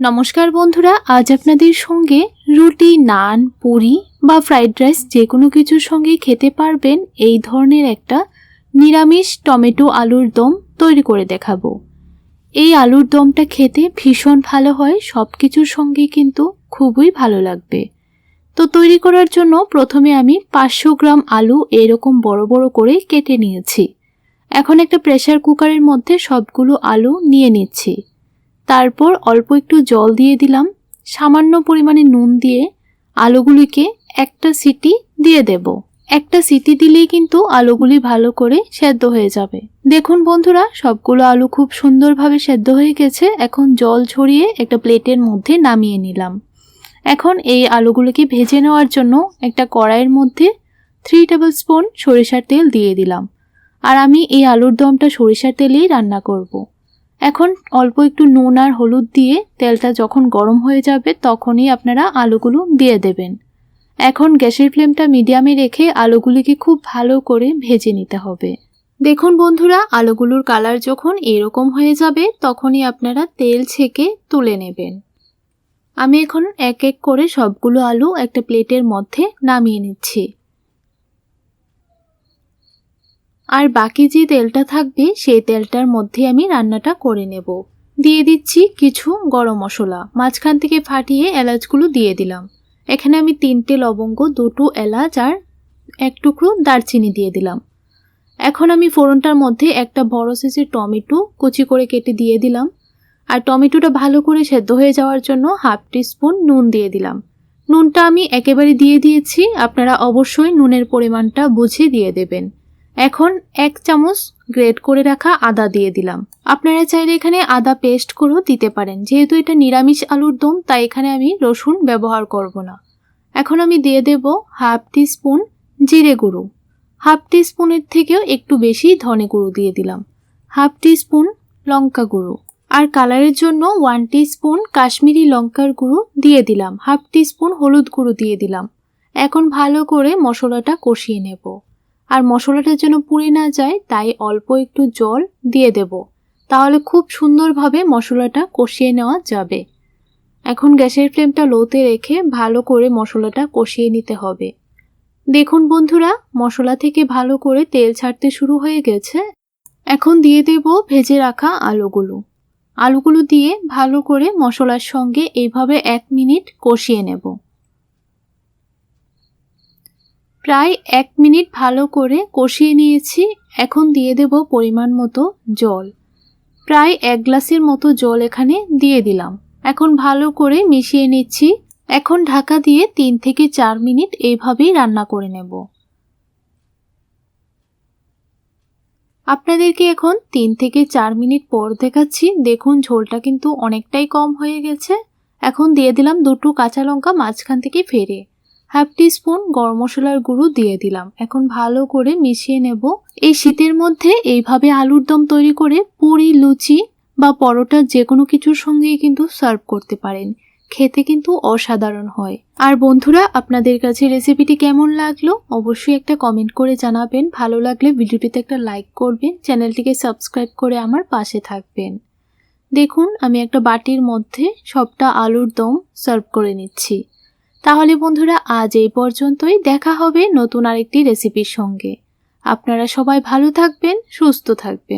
নমস্কার বন্ধুরা, আজ আপনাদের সঙ্গে রুটি, নান, পুরি বা ফ্রাইড রাইস যে কোনো কিছুর সঙ্গে খেতে পারবেন এই ধরনের একটা নিরামিষ টমেটো আলুর দম তৈরি করে দেখাবো। এই আলুর দমটা খেতে ভীষণ ভালো হয় সব কিছুর সঙ্গে কিন্তু খুবই ভালো লাগবে। তো তৈরি করার জন্য প্রথমে আমি পাঁচশো গ্রাম আলু এরকম বড় বড় করে কেটে নিয়েছি। এখন একটা প্রেসার কুকারের মধ্যে সবগুলো আলু নিয়ে নিচ্ছি। তারপর অল্প একটু জল দিয়ে দিলাম। সামান্য পরিমাণে নুন দিয়ে আলুগুলিকে একটা সিটি দিয়ে দেব। একটা সিটি দিলেই কিন্তু আলুগুলি ভালো করে সেদ্ধ হয়ে যাবে। দেখুন বন্ধুরা, সবগুলো আলু খুব সুন্দরভাবে সেদ্ধ হয়ে গেছে। এখন জল ছড়িয়ে একটা প্লেটের মধ্যে নামিয়ে নিলাম। এখন এই আলুগুলোকে ভেজে নেওয়ার জন্য একটা কড়াইয়ের মধ্যে থ্রি টেবিল স্পুন সরিষার তেল দিয়ে দিলাম। আর আমি এই আলুর দমটা সরিষার তেলেই রান্না করব। এখন অল্প একটু নুন আর হলুদ দিয়ে তেলটা যখন গরম হয়ে যাবে তখনই আপনারা আলুগুলো দিয়ে দেবেন। এখন গ্যাসের ফ্লেমটা মিডিয়ামে রেখে আলুগুলিকে খুব ভালো করে ভেজে নিতে হবে। দেখুন বন্ধুরা, আলুগুলোর কালার যখন এরকম হয়ে যাবে তখনই আপনারা তেল ছেঁকে তুলে নেবেন। আমি এখন এক এক করে সবগুলো আলু একটা প্লেটের মধ্যে নামিয়ে নিচ্ছি। আর বাকি যে তেলটা থাকবে, সেই তেলটার মধ্যে আমি রান্নাটা করে নেব। দিয়ে দিচ্ছি কিছু গরম মশলা। মাঝখান থেকে ফাটিয়ে এলাচগুলো দিয়ে দিলাম। এখানে আমি তিনটে লবঙ্গ, দুটো এলাচ আর এক টুকরো দারচিনি দিয়ে দিলাম। এখন আমি ফোড়নটার মধ্যে একটা বড় সাইজের টমেটো কুচি করে কেটে দিয়ে দিলাম। আর টমেটোটা ভালো করে সেদ্ধ হয়ে যাওয়ার জন্য হাফ স্পুন নুন দিয়ে দিলাম। নুনটা আমি একেবারে দিয়ে দিয়েছি। আপনারা অবশ্যই নুনের পরিমাণটা বুঝে দিয়ে দেবেন। এখন এক চামচ গ্রেট করে রাখা আদা দিয়ে দিলাম। আপনারা চাইলে এখানে আদা পেস্ট করেও দিতে পারেন। যেহেতু এটা নিরামিষ আলুর দম, তাই এখানে আমি রসুন ব্যবহার করব না। এখন আমি দিয়ে দেব হাফ টি স্পুন জিরে গুঁড়ো। হাফ টি স্পুনের থেকেও একটু বেশি ধনে গুঁড়ো দিয়ে দিলাম। হাফ টি স্পুন লঙ্কা গুঁড়ো। আর কালারের জন্য ওয়ান টি স্পুন কাশ্মীরি লঙ্কার গুঁড়ো দিয়ে দিলাম। হাফ টি স্পুন হলুদ গুঁড়ো দিয়ে দিলাম। এখন ভালো করে মশলাটা কষিয়ে নেব। আর মশলাটা যেন পুড়ে না যায়, তাই অল্প একটু জল দিয়ে দেব। তাহলে খুব সুন্দরভাবে মশলাটা কষিয়ে নেওয়া যাবে। এখন গ্যাসের ফ্লেমটা লোতে রেখে ভালো করে মশলাটা কষিয়ে নিতে হবে। দেখুন বন্ধুরা, মশলা থেকে ভালো করে তেল ছাড়তে শুরু হয়ে গেছে। এখন দিয়ে দেব ভেজে রাখা আলুগুলো। আলুগুলো দিয়ে ভালো করে মশলার সঙ্গে এইভাবে এক মিনিট কষিয়ে নেব। প্রায় এক মিনিট ভালো করে কষিয়ে নিয়েছি। এখন দিয়ে দেব পরিমাণ মতো জল। প্রায় এক গ্লাসের মতো জল এখানে দিয়ে দিলাম। এখন ভালো করে মিশিয়ে নিচ্ছি। এখন ঢাকা দিয়ে তিন থেকে চার মিনিট এইভাবেই রান্না করে নেব। আপনাদেরকে এখন তিন থেকে চার মিনিট পর দেখাচ্ছি। দেখুন, ঝোলটা কিন্তু অনেকটাই কম হয়ে গেছে। এখন দিয়ে দিলাম দুটো কাঁচা লঙ্কা মাঝখান থেকে ফেরে। হাফ টি স্পুন গরম মশলার গুঁড়ো দিয়ে দিলাম। এখন ভালো করে মিশিয়ে নেব। এই শীতের মধ্যে এইভাবে আলুর দম তৈরি করে পুরি, লুচি বা পরোটা যে কোনো কিছুর সঙ্গেই কিন্তু সার্ভ করতে পারেন। খেতে কিন্তু অসাধারণ হয়। আর বন্ধুরা, আপনাদের কাছে রেসিপিটি কেমন লাগল অবশ্যই একটা কমেন্ট করে জানাবেন। ভালো লাগলে ভিডিওটিতে একটা লাইক করবেন, চ্যানেলটিকে সাবস্ক্রাইব করে আমার পাশে থাকবেন। দেখুন, আমি একটা বাটির মধ্যে সবটা আলুর দম সার্ভ করে নিচ্ছি। তাহলে বন্ধুরা, আজ এই পর্যন্তই। দেখা হবে নতুন আরেকটি রেসিপির সঙ্গে। আপনারা সবাই ভালো থাকবেন, সুস্থ থাকবেন।